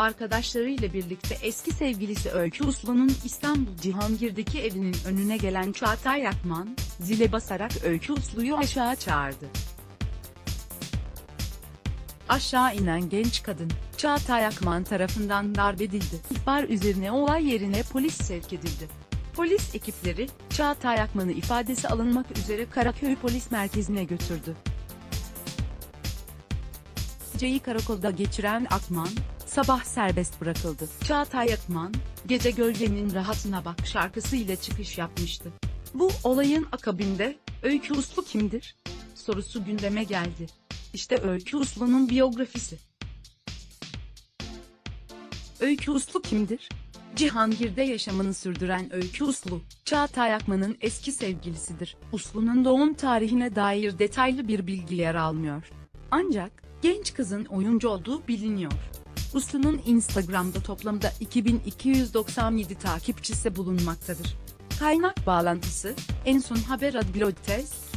Arkadaşlarıyla birlikte eski sevgilisi Öykü Uslu'nun İstanbul Cihangir'deki evinin önüne gelen Çağatay Akman, zile basarak Öykü Uslu'yu aşağı çağırdı. Aşağı inen genç kadın, Çağatay Akman tarafından darp edildi. İhbar üzerine olay yerine polis sevk edildi. Polis ekipleri, Çağatay Akman'ı ifadesi alınmak üzere Karaköy Polis Merkezi'ne götürdü. Geceyi karakolda geçiren Akman, sabah serbest bırakıldı. Çağatay Akman, Gece Gölgenin Rahatına Bak şarkısıyla çıkış yapmıştı. Bu olayın akabinde, Öykü Uslu kimdir? Sorusu gündeme geldi. İşte Öykü Uslu'nun biyografisi. Öykü Uslu kimdir? Cihangir'de yaşamını sürdüren Öykü Uslu, Çağatay Akman'ın eski sevgilisidir. Uslu'nun doğum tarihine dair detaylı bir bilgi yer almıyor. Ancak, genç kızın oyuncu olduğu biliniyor. Uslu'nun Instagram'da toplamda 2297 takipçisi bulunmaktadır. Kaynak bağlantısı, en son haber adblogtest,